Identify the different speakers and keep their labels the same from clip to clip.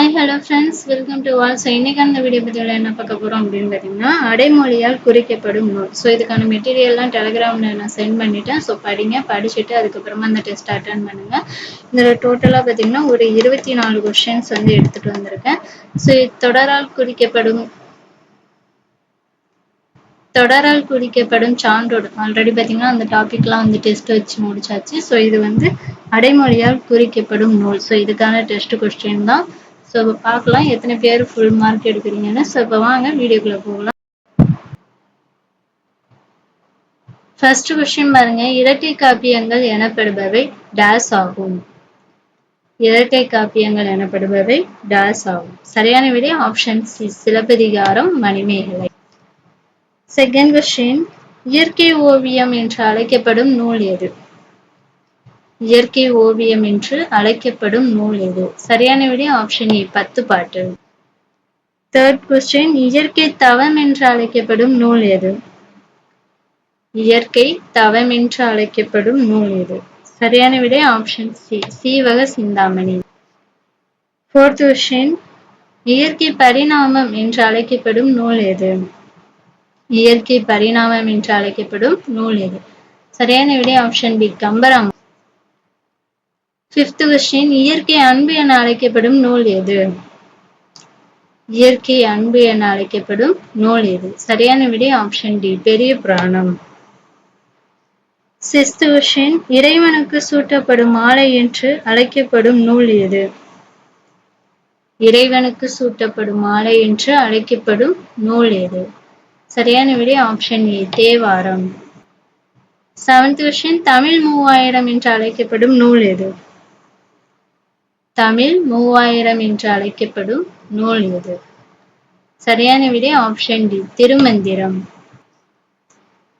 Speaker 1: Hi hello friends welcome to all so இன்னைக்கான video பதிவில் என்ன பார்க்க போகிறோம் அப்படின்னு பார்த்தீங்கன்னா அடைமொழியால் குறிக்கப்படும் நூல். ஸோ இதுக்கான மெட்டீரியல்லாம் டெலகிராமில் நான் சென்ட் பண்ணிட்டேன். ஸோ படிங்க படிச்சுட்டு அதுக்கப்புறமா அந்த டெஸ்ட் அட்டன் பண்ணுங்கள் இதில் டோட்டலாக பார்த்தீங்கன்னா ஒரு இருபத்தி நாலு கொஷின்ஸ் வந்து எடுத்துகிட்டு வந்திருக்கேன். ஸோ தொடரால் குறிக்கப்படும் தொடரால் குறிக்கப்படும் சான்றோடு. ஆல்ரெடி பார்த்தீங்கன்னா அந்த டாபிக்லாம் வந்து டெஸ்ட் வச்சு முடிச்சாச்சு. ஸோ இது வந்து அடைமொழியால் குறிக்கப்படும் நூல். ஸோ இதுக்கான டெஸ்ட் கொஸ்டின் தான். ஸோ இப்போ பார்க்கலாம். எத்தனை பேர் ஃபுல் மார்க் எடுக்கிறீங்கன்னு. ஸோ இப்போ வாங்க வீடியோக்குள்ளே போகலாம். ஃபர்ஸ்ட் கொஸ்டின் பாருங்க. இரட்டை காப்பியங்கள் எனப்படுபவை டேஸ் ஆகும். இரட்டை காப்பியங்கள் எனப்படுபவை டேஸ் ஆகும். சரியான விடை option C Silappathikaram Manimekalai. Second question இயற்கை ஓவியம் என்று அழைக்கப்படும் நூல் எது? இயற்கை ஓவியம் என்று அழைக்கப்படும் நூல் எது? சரியான விடை ஆப்ஷன் ஏ பத்து பாட்டு. தேர்ட் கொஸ்டின் இயற்கை தவம் என்று அழைக்கப்படும் நூல் எது? இயற்கை தவம் என்று அழைக்கப்படும் நூல் எது? சரியான விடை option C Seevaka Chintamani. Fourth question இயற்கை பரிணாமம் என்று அழைக்கப்படும் நூல் எது? இயற்கை பரிணாமம் என்று அழைக்கப்படும் நூல் எது? சரியான விடை option B Kambaramayanam fifth question இயற்கை அன்பு என அழைக்கப்படும் நூல் எது? இயற்கை அன்பு என அழைக்கப்படும் நூல் எது? சரியான விடை ஆப்ஷன் டி பெரிய புராணம். சிஸ்து கொஸ்டின் இறைவனுக்கு சூட்டப்படும் மாலை என்று அழைக்கப்படும் நூல் எது? இறைவனுக்கு சூட்டப்படும் மாலை என்று அழைக்கப்படும் நூல் எது? சரியான விடை option A Thevaram. Seventh question Tamil மூவாயிரம் என்று அழைக்கப்படும் நூல் எது? தமிழ் மூவாயிரம் என்று அழைக்கப்படும் நூல் எது சரியான விடை option D Thirumanthiram.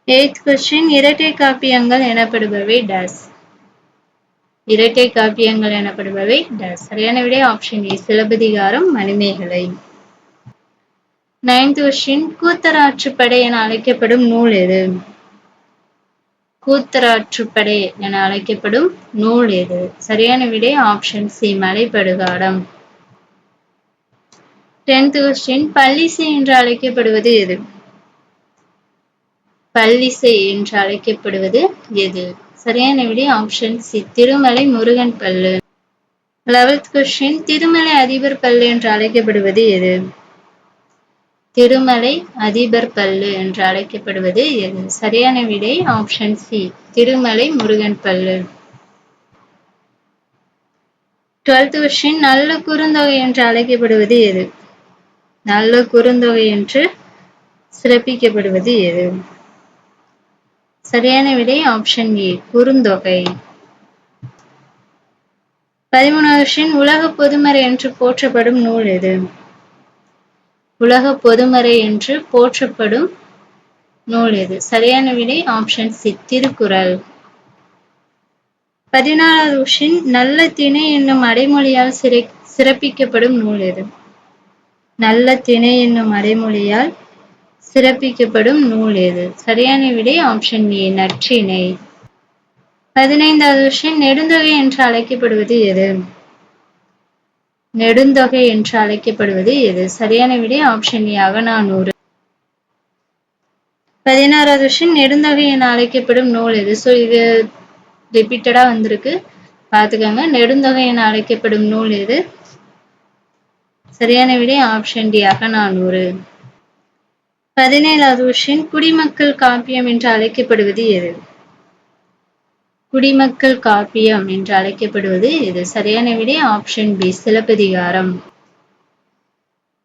Speaker 1: Eighth question இரட்டை காப்பியங்கள் எனப்படுபவை டஸ் இரட்டை காப்பியங்கள் எனப்படுபவை டஸ் சரியான விடை option A Silappathikaram Manimekalai. Ninth question Koothararruppadai என அழைக்கப்படும் நூல் எது? கூத்தராற்றுப்படை என அழைக்கப்படும் நூல் எது? சரியான விடை option C Malaipadukadam. Tenth question பள்ளிசை என்று அழைக்கப்படுவது எது? பள்ளிசை என்று அழைக்கப்படுவது எது? சரியான விடை ஆப்ஷன் சி திருமலை முருகன் பல்லு. லெவல்த் கொஸ்டின் திருமலை அதிபர் பல்லு என்று அழைக்கப்படுவது எது? திருமலை அதிபர் பல்லு என்று அழைக்கப்படுவது எது? சரியான விடை ஆப்ஷன் சி திருமலை முருகன் பல்லு. டுவெல்த் கொஸ்டின் நல்ல குறுந்தொகை என்று அழைக்கப்படுவது எது? நல்ல குறுந்தொகை என்று சிறப்பிக்கப்படுவது எது? சரியான விடை ஆப்ஷன் ஏ குறுந்தொகை. பதிமூணாவது உலக பொதுமறை என்று போற்றப்படும் நூல் எது? உலக பொதுமறை என்று போற்றப்படும் நூல் எது சரியான விடை ஆப்ஷன் சி திருக்குறள். பதினாலாவது உஷின் நல்ல திணை என்னும் அடைமொழியால் சிறை சிறப்பிக்கப்படும் நூல் எது நல்ல திணை என்னும் அடைமொழியால் சிறப்பிக்கப்படும் நூல் எது சரியான விடை ஆப்ஷன் ஏ நற்றிணை. பதினைந்தாவது விஷயம் நெடுந்தொகை என்று அழைக்கப்படுவது எது? நெடுந்தொகை என்று அழைக்கப்படுவது எது? சரியான விடை ஆப்ஷன் ஏ அகநானூறு. பதினாறாவது விஷயம் நெடுந்தொகை என அழைக்கப்படும் நூல் எது? ஸோ இது ரிப்பீட்டடாக வந்திருக்கு. பார்த்துக்கோங்க. நெடுந்தொகை என அழைக்கப்படும் நூல் எது? சரியான விடை ஆப்ஷன் டி அகநானூறு. பதினேழாவது விஷயம் குடிமக்கள் காப்பியம் என்று அழைக்கப்படுவது எது? குடிமக்கள் காப்பியம் என்று அழைக்கப்படுவது இது சரியான விடை ஆப்ஷன் பி சிலப்பதிகாரம்.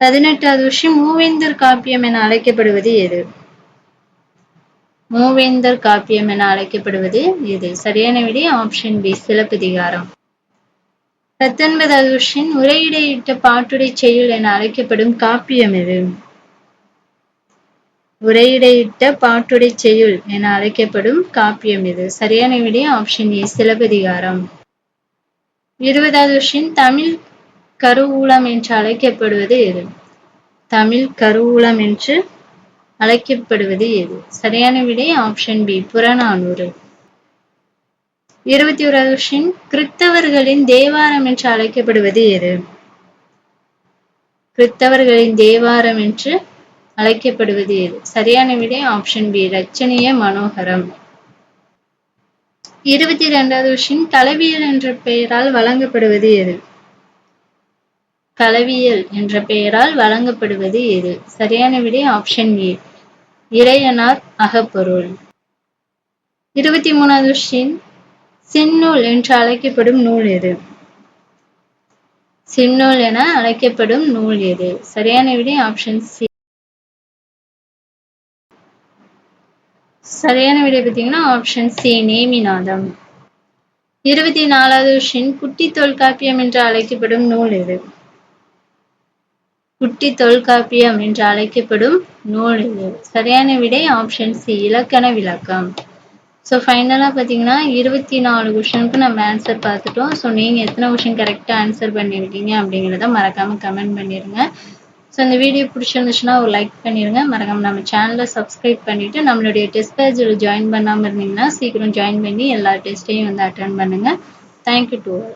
Speaker 1: பதினெட்டாவது விஷயம் மூவேந்தர் காப்பியம் என அழைக்கப்படுவது எது? மூவேந்தர் காப்பியம் என அழைக்கப்படுவது எது சரியான விடை ஆப்ஷன் பி சிலப்பதிகாரம். பத்தொன்பதாவது விஷயம் உரையிடையிட்ட பாட்டுடை செயல் என அழைக்கப்படும் காப்பியம் எது? உரையிடையிட்ட பாட்டுடை செய்யுள் என அழைக்கப்படும் காப்பியம் இது. சரியான விடை ஆப்ஷன் ஏ சிலப்பதிகாரம். இருபதாவது விஷயம் தமிழ் கருவூலம் என்று அழைக்கப்படுவது எது? தமிழ் கருவூலம் என்று அழைக்கப்படுவது எது? சரியான விடை ஆப்ஷன் பி புறநானூறு. இருபத்தி ஓராவது விஷயம் கிறித்தவர்களின் தேவாரம் என்று அழைக்கப்படுவது எது? கிறித்தவர்களின் தேவாரம் என்று அழைக்கப்படுவது எது? சரியான விடை ஆப்ஷன் பி ரச்சனைய மனோகரம். இருபத்தி இரண்டாவது விஷயம் கலவியல் என்ற பெயரால் வழங்கப்படுவது எது? கலவியல் என்ற பெயரால் வழங்கப்படுவது எது? சரியான விடை ஆப்ஷன் ஏ இறையனார் அகப்பொருள். இருபத்தி மூணாவது விஷயம் சின்னூல் என்று அழைக்கப்படும் நூல் எது? சின்னூல் என அழைக்கப்படும் நூல் எது? சரியான விடை ஆப்ஷன் சி சரியான விடை பார்த்தீங்கன்னா ஆப்ஷன் சி நேமிநாதம். இருபத்தி நாலாவது விஷயம் குட்டி தொல்காப்பியம் என்று அழைக்கப்படும் நூல் எது? குட்டி தொல்காப்பியம் என்று அழைக்கப்படும் நூல் இது சரியான விடை ஆப்ஷன் சி இலக்கண விளக்கம். ஸோ ஃபைனலாக பார்த்தீங்கன்னா இருபத்தி நாலு கொஷனுக்கு நம்ம ஆன்சர் பார்த்துட்டோம். ஸோ நீங்கள் எத்தனை கொஷின் கரெக்டாக ஆன்சர் பண்ணியிருக்கீங்க அப்படிங்கிறத மறக்காமல் கமெண்ட் பண்ணிடுங்க ஸோ இந்த வீடியோ பிடிச்சிருந்துச்சுன்னா ஒரு லைக் பண்ணிடுங்க மறக்காம நம்ம சேனலை சப்ஸ்கிரைப் பண்ணிவிட்டு நம்மளுடைய டெஸ்ட் பேஜில் ஜாயின் பண்ணாமல் இருந்தீங்கன்னா சீக்கிரம் ஜாயின் பண்ணி எல்லா டெஸ்ட்டையும் வந்து அட்டன் பண்ணுங்கள் தேங்க்யூ டு ஆல்